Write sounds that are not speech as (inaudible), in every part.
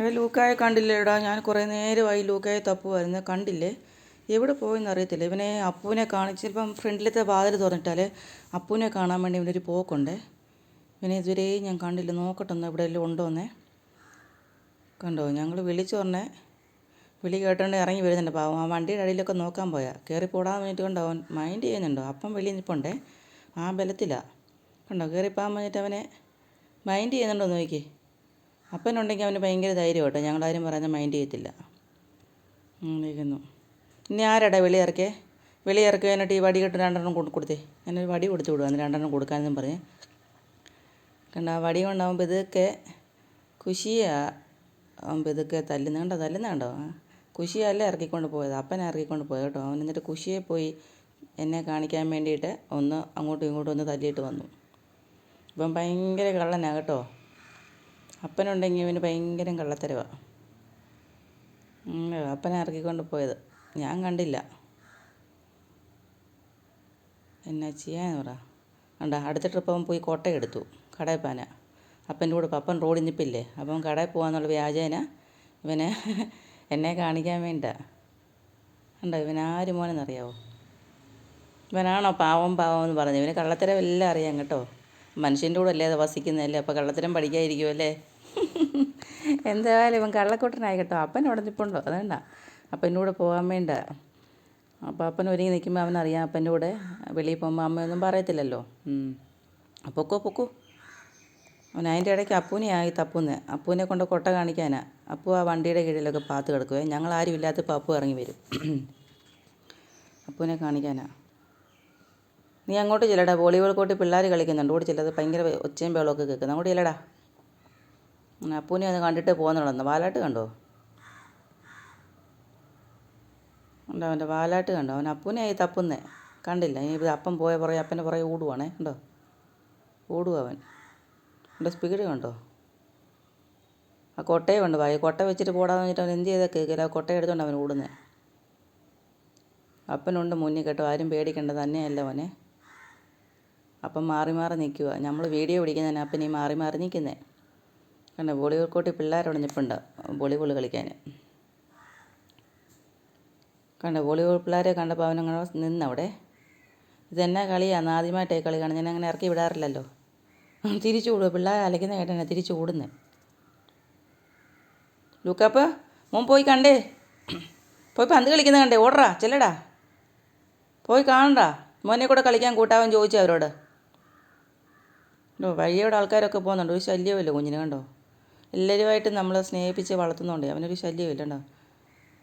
എടാ ലൂക്കായെ കണ്ടില്ലേടാ. ഞാൻ കുറേ നേരമായി ലൂക്കായെ തപ്പുമായിരുന്നു കണ്ടില്ലേ? എവിടെ പോയെന്ന് അറിയത്തില്ല ഇവനെ അപ്പുവിനെ കാണിച്ച് ഇപ്പം ഫ്രണ്ടിലത്തെ വാതിൽ തുറന്നിട്ടാൽ അപ്പുവിനെ കാണാൻ വേണ്ടി ഇവനൊരു പോക്കുണ്ടേ. ഇവനെ ഇതുവരെ ഞാൻ കണ്ടില്ല. നോക്കട്ടെ ഒന്ന് എവിടെയെങ്കിലും ഉണ്ടോന്നേ. കണ്ടോ? ഞങ്ങൾ വിളിച്ചു പറഞ്ഞേ വിളി കേട്ടോണ്ട് ഇറങ്ങി വരുന്നുണ്ട് പാവം. ആ വണ്ടിയുടെ അടിയിലൊക്കെ നോക്കാൻ പോയാൽ കയറി പോടാൻ വേണ്ടിയിട്ട് കണ്ടോ? അവൻ മൈൻഡ് ചെയ്യുന്നുണ്ടോ? അപ്പം വെളിയിൽ നിൽപ്പുണ്ടേ. ആ ബലത്തിലാണ് കണ്ടോ? കയറിപ്പോകാൻ വേണ്ടിയിട്ട് അവനെ മൈൻഡ് ചെയ്യുന്നുണ്ടോ നോക്കി അപ്പനുണ്ടെങ്കിൽ അവന് ഭയങ്കര ധൈര്യം കേട്ടോ. ഞങ്ങളാരും പറയുന്നത് മൈൻഡ് ചെയ്യത്തില്ല. ഇരിക്കുന്നു. ഇനി ആരാടാ വെളിയിറക്കേ വെളിയിറക്കി എന്നിട്ട് ഈ വടി കെട്ട് രണ്ടെണ്ണം കൊടു കൊടുത്തേ. ഞാനൊരു വടി കൊടുത്തു വിടുക രണ്ടെണ്ണം കൊടുക്കാനെന്നും പറഞ്ഞ്. കണ്ട ആ വടി കൊണ്ടാകുമ്പോൾ ഇതൊക്കെ കുശിയാകുമ്പോൾ ഇതൊക്കെ തല്ലുന്ന കണ്ടോ? തല്ലുന്ന കണ്ടോ? കുശിയല്ല ഇറക്കിക്കൊണ്ട് പോയത്. അപ്പനെ ഇറക്കിക്കൊണ്ട് പോയത് കേട്ടോ. അവൻ എന്നിട്ട് കുശിയെ പോയി എന്നെ കാണിക്കാൻ വേണ്ടിയിട്ട് ഒന്ന് അങ്ങോട്ടും ഇങ്ങോട്ടും ഒന്ന് തല്ലിയിട്ട് വന്നു. ഇപ്പം ഭയങ്കര കള്ളനാണ് കേട്ടോ. അപ്പനുണ്ടെങ്കിൽ ഇവന് ഭയങ്കര കള്ളത്തരവാണ് അപ്പനെ ഇറക്കിക്കൊണ്ട് പോയത്. ഞാൻ കണ്ടില്ല. എന്നാ ചെയ്യാന്ന് പറ. കണ്ട അടുത്ത ട്രിപ്പ് അവൻ പോയി കോട്ടയം എടുത്തു കടയിൽ പാന അപ്പന്റെ കൂടെ അപ്പൻ റോഡിൽ നിൽപ്പില്ലേ അപ്പം കടയിൽ പോകാന്നുള്ള വ്യാജേന ഇവനെ (laughs) എന്നെ കാണിക്കാൻ വേണ്ട കണ്ടോ ഇവനാര് മോനെന്നറിയാവോ? ഇവനാണോ പാവം പാവം എന്ന് പറഞ്ഞു ഇവന് കള്ളത്തരം എല്ലാം അറിയാം കേട്ടോ. മനുഷ്യന്റെ കൂടെ അല്ലേ വസിക്കുന്നതല്ലേ? അപ്പോൾ കള്ളത്തരം പഠിക്കാതിരിക്കുമല്ലേ എന്തായാലും ഇവൻ കള്ളക്കൂട്ടനായി കേട്ടോ. അപ്പൻ അവിടെ നിൽപ്പുണ്ടോ അതേണ്ട അപ്പന്റെ കൂടെ പോകാൻ വേണ്ട. അപ്പോൾ അപ്പൻ ഒരുങ്ങി നിൽക്കുമ്പോൾ അവനറിയാം അപ്പന്റെ കൂടെ വെളിയിൽ പോകുമ്പോൾ അമ്മയൊന്നും പറയത്തില്ലല്ലോ. പൊക്കോ പൊക്കോ. അവൻ അതിന്റെ ഇടയ്ക്ക് അപ്പൂനെ ആയി തപ്പൂന്ന്. അപ്പൂനെ കൊണ്ട് കൊട്ട കാണിക്കാനാ. അപ്പു ആ വണ്ടിയുടെ കീഴിലൊക്കെ പാത്ത് കിടക്കുവേ. ഞങ്ങൾ ആരും ഇല്ലാത്തപ്പോൾ അപ്പു ഇറങ്ങി വരും. അപ്പൂനെ കാണിക്കാനാ. നീ അങ്ങോട്ട് ചെല്ലടാ. വോളിബോൾ കോട്ടി പിള്ളേർ കളിക്കുന്നുണ്ട്. ഓടി ചെല്ലത് ഭയങ്കര ഒച്ചയും ബേളൊക്കെ കേൾക്കുന്നു. അങ്ങോട്ട് ചെല്ലടാ. അപ്പൂനെ ഒന്ന് കണ്ടിട്ട് പോകുന്നുള്ളൂ വാലാട്ട് കണ്ടോ? ഉണ്ടോ അവന്റെ വാലാട്ട് കണ്ടോ? അവൻ അപ്പൂനെ ആയി തപ്പുന്നേ. കണ്ടില്ല. ഇനി ഇത് അപ്പം പോയ പുറകെ അപ്പന്റെ പുറകെ ഓടുവാണേ. കണ്ടോ? ഓടുക അവൻ. അവന്റെ സ്പീഡ് കണ്ടോ? ആ കൊട്ടയും ഉണ്ട് വായി കൊട്ട വെച്ചിട്ട് പോടാന്ന് വെച്ചിട്ട് അവൻ എന്ത് ചെയ്താൽ കേൾക്കില്ല. ആ കൊട്ട എടുത്തോണ്ട് അവൻ ഓടുന്നത് അപ്പനുണ്ട് മുന്നിൽ കേട്ടോ. ആരും പേടിക്കണ്ട. തന്നെയല്ല അവനെ. അപ്പം മാറി മാറി നിൽക്കുക നമ്മൾ വീഡിയോ പിടിക്കുന്നതിന് അപ്പൻ ഈ മാറി മാറി നിൽക്കുന്നേ. കണ്ടോ വോളിബോൾ കോട്ടി പിള്ളേർ നിൽപ്പുണ്ട് വോളിബോൾ കളിക്കാൻ. കണ്ട വോളിബോൾ പിള്ളേരെ കണ്ടപ്പോൾ അവനങ്ങനെ നിന്നവിടെ. ഇതെന്നാ കളിയാണ് ആദ്യമായിട്ടേ കളി കാണാൻ ഞാൻ അങ്ങനെ ഇറക്കി വിടാറില്ലല്ലോ. തിരിച്ചു കൂടുക പിള്ളേർ അലക്കുന്ന കേട്ടാണ് തിരിച്ചു കൂടുന്നത് ലുക്കപ്പ് മോൻ പോയി കണ്ടേ. പോയി പന്ത് കളിക്കുന്ന കണ്ടേ. ഓടറാ ചെല്ലടാ. പോയി കാണണ്ടാ. മോനെ കൂടെ കളിക്കാൻ കൂട്ടാവൻ ചോദിച്ചു അവരോട്. വഴിയോടെ ആൾക്കാരൊക്കെ പോകുന്നുണ്ട്. ഒരു ശല്യമല്ലോ കുഞ്ഞിനെ കണ്ടോ? എല്ലാവരുമായിട്ട് നമ്മൾ സ്നേഹിപ്പിച്ച് വളർത്തുന്നുണ്ട്. അവനൊരു ശല്യമില്ല കണ്ടോ?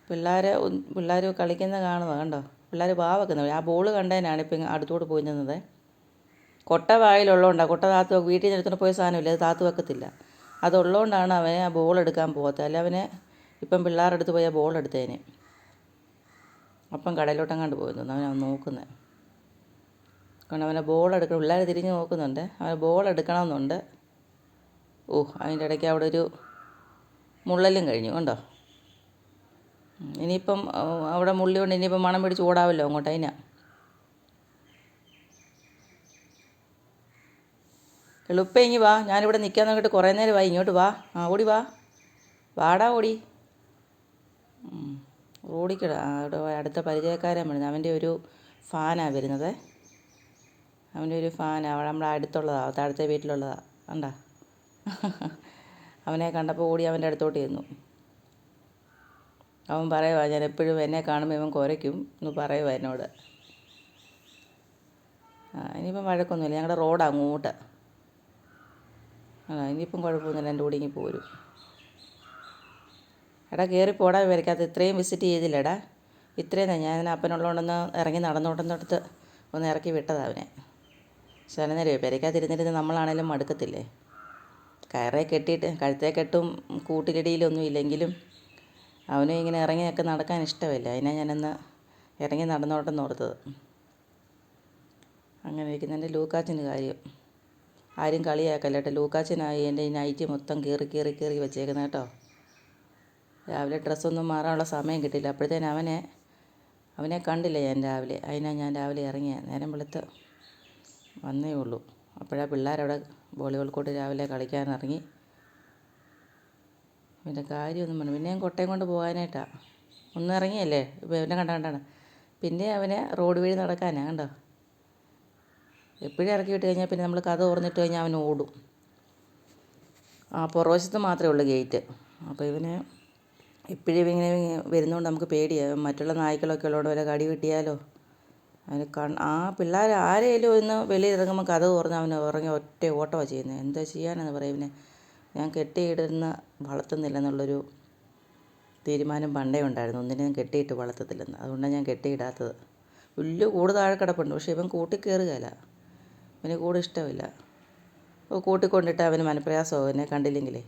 പിള്ളേരെ പിള്ളേർ കളിക്കുന്ന കാണുക കണ്ടോ? പിള്ളേർ വാവക്കുന്നത് ആ ബോൾ കണ്ടതിനാണ് ഇപ്പം അടുത്തോട്ട് പോയി നിന്നത്. കൊട്ട വായിലുള്ളതുകൊണ്ടാണ് കൊട്ട താത്തു വീട്ടിൽ നിന്ന് എടുത്തുകൊണ്ട് പോയ സാധനമില്ല അത് താത്തു വെക്കത്തില്ല. അതുള്ളതുകൊണ്ടാണ് അവനെ ആ ബോൾ എടുക്കാൻ പോകാത്തത് അല്ല അവനെ ഇപ്പം പിള്ളേരുടെ അടുത്ത് പോയി ആ ബോൾ എടുത്തേനെ അപ്പം കടയിലോട്ടങ്ങാണ്ട് പോയിരുന്നു അവനവൻ നോക്കുന്നത് കാരണം അവനെ ബോൾ എടുക്കണം പിള്ളേർ തിരിഞ്ഞ് നോക്കുന്നുണ്ട്. അവനെ ബോൾ എടുക്കണമെന്നുണ്ട്. ഓ അതിന്റെ ഇടയ്ക്ക് അവിടെ ഒരു മുള്ളലും കഴിഞ്ഞു കണ്ടോ? ഇനിയിപ്പം അവിടെ മുള്ളി കൊണ്ട് ഇനിയിപ്പം മണം പിടിച്ച് ഓടാമല്ലോ അങ്ങോട്ട് അതിനാ. എളുപ്പം ഇങ്ങി വാ ഞാനിവിടെ നിൽക്കാൻ നോക്കിയിട്ട് കുറേ നേരം വാ ഇങ്ങോട്ട് വാ. ആ ഓടി വാ. വാടാ ഓടി. ഓടിക്കടാ. അവിടെ അടുത്ത പരിചയക്കാരൻ വരുന്നത് അവന്റെ ഒരു ഫാനാണ് വരുന്നത്. അവന്റെ ഒരു ഫാനാണ് അവിടെ നമ്മുടെ അടുത്തുള്ളതാണ് താഴത്തെ വീട്ടിലുള്ളതാണ് കണ്ടാ? (laughs) അവനെ കണ്ടപ്പോൾ ഓടി അവന്റെ അടുത്തോട്ട് ചെന്നു. അവൻ പറയുവാ ഞാൻ എപ്പോഴും എന്നെ കാണുമ്പോൾ ഇവൻ കുരയ്ക്കും എന്ന് പറയുവാ എന്നോട്. ആ ഇനിയിപ്പം വഴക്കൊന്നുമില്ല. ഞങ്ങളുടെ റോഡ് അങ്ങോട്ട്. ആ ഇനിയിപ്പം കുഴപ്പമൊന്നുമില്ല. എന്റെ കൂടെ ഇങ്ങി പോരും. എടാ കയറി പോടാ വരയ്ക്കാത്ത ഇത്രയും വിസിറ്റ് ചെയ്തില്ലടാ ഇത്രയും തന്നെ ഞാൻ അപ്പനുള്ളതുകൊണ്ടൊന്ന് ഇറങ്ങി നടന്നോട്ടെന്നടുത്ത് ഒന്ന് ഇറക്കി വിട്ടതാ അവനെ. നേരം പെരയ്ക്കകത്തിരുന്നിരുന്ന് നമ്മളാണേലും മടുക്കത്തില്ലേ? കയറേ കെട്ടിയിട്ട് കഴുത്തേ കെട്ടും കൂട്ടിലിടിയിലൊന്നും ഇല്ലെങ്കിലും അവനും ഇങ്ങനെ ഇറങ്ങിയൊക്കെ നടക്കാൻ ഇഷ്ടമല്ല. അതിനാ ഞാനൊന്ന് ഇറങ്ങി നടന്നോട്ടെന്ന് ഓർത്തത്. അങ്ങനെ ഇരിക്കുന്നതിന്റെ ലൂക്കാച്ചിന്റെ കാര്യം. ആരും കളിയാക്കല്ല കേട്ടോ. ലൂക്കാച്ചനായി എന്റെ നൈറ്റ് മൊത്തം കീറി കീറി കീറി വെച്ചേക്കുന്നത് കേട്ടോ. രാവിലെ ഡ്രസ്സൊന്നും മാറാനുള്ള സമയം കിട്ടില്ല അപ്പോഴത്തേന് അവനെ അവനെ കണ്ടില്ല ഞാൻ രാവിലെ. അതിനാ ഞാൻ രാവിലെ ഇറങ്ങിയ. നേരം വെളുത്ത് വന്നേ ഉള്ളൂ. അപ്പോഴാ പിള്ളേരവിടെ വോളിബോൾ കോർട്ട് രാവിലെ കളിക്കാനിറങ്ങി. പിന്നെ കാര്യമൊന്നും പറഞ്ഞു പിന്നെ ഞാൻ കൊട്ടയം കൊണ്ട് പോകാനായിട്ടാണ് ഒന്ന് ഇറങ്ങിയല്ലേ? ഇവനെ കണ്ട കണ്ടാണ്. പിന്നെ അവനെ റോഡ് വഴി നടക്കാനാണ് കണ്ടോ? എപ്പോഴും ഇറക്കി വിട്ട് കഴിഞ്ഞാൽ പിന്നെ നമ്മൾ കഥ ഓർന്നിട്ട് കഴിഞ്ഞാൽ അവൻ ഓടും. ആ പുറവശത്ത് മാത്രമേ ഉള്ളൂ ഗേറ്റ്. അപ്പോൾ ഇവന് എപ്പോഴും ഇങ്ങനെ വരുന്നതുകൊണ്ട് നമുക്ക് പേടിയാണ് മറ്റുള്ള നായ്ക്കളൊക്കെ ഉള്ളതുകൊണ്ട് വല്ല കടി കിട്ടിയാലോ അവന് കൺ ആ പിള്ളേർ ആരെങ്കിലും ഒന്ന് വെളിയിൽ ഇറങ്ങുമ്പോൾ കഥ തുറന്ന് അവനെ ഉറങ്ങി ഒറ്റ ഓട്ടമാണ് ചെയ്യുന്നത് എന്താ ചെയ്യാനെന്ന് പറയും ഇവനെ. ഞാൻ കെട്ടിയിടുന്ന വളർത്തുന്നില്ലെന്നുള്ളൊരു തീരുമാനം പണ്ടേ ഉണ്ടായിരുന്നു. ഒന്നിനെയും കെട്ടിയിട്ട് വളർത്തത്തില്ലെന്ന്. അതുകൊണ്ടാണ് ഞാൻ കെട്ടിയിടാത്തത്. പുല്ല് കൂട് താഴെ കിടപ്പുണ്ട് പക്ഷേ ഇവൻ കൂട്ടി കയറുകയില്ല ഇവന് കൂട് ഇഷ്ടമില്ല. അപ്പോൾ കൂട്ടിക്കൊണ്ടിട്ട് അവന് മനപ്രയാസമാവും എന്നെ കണ്ടില്ലെങ്കിലേ.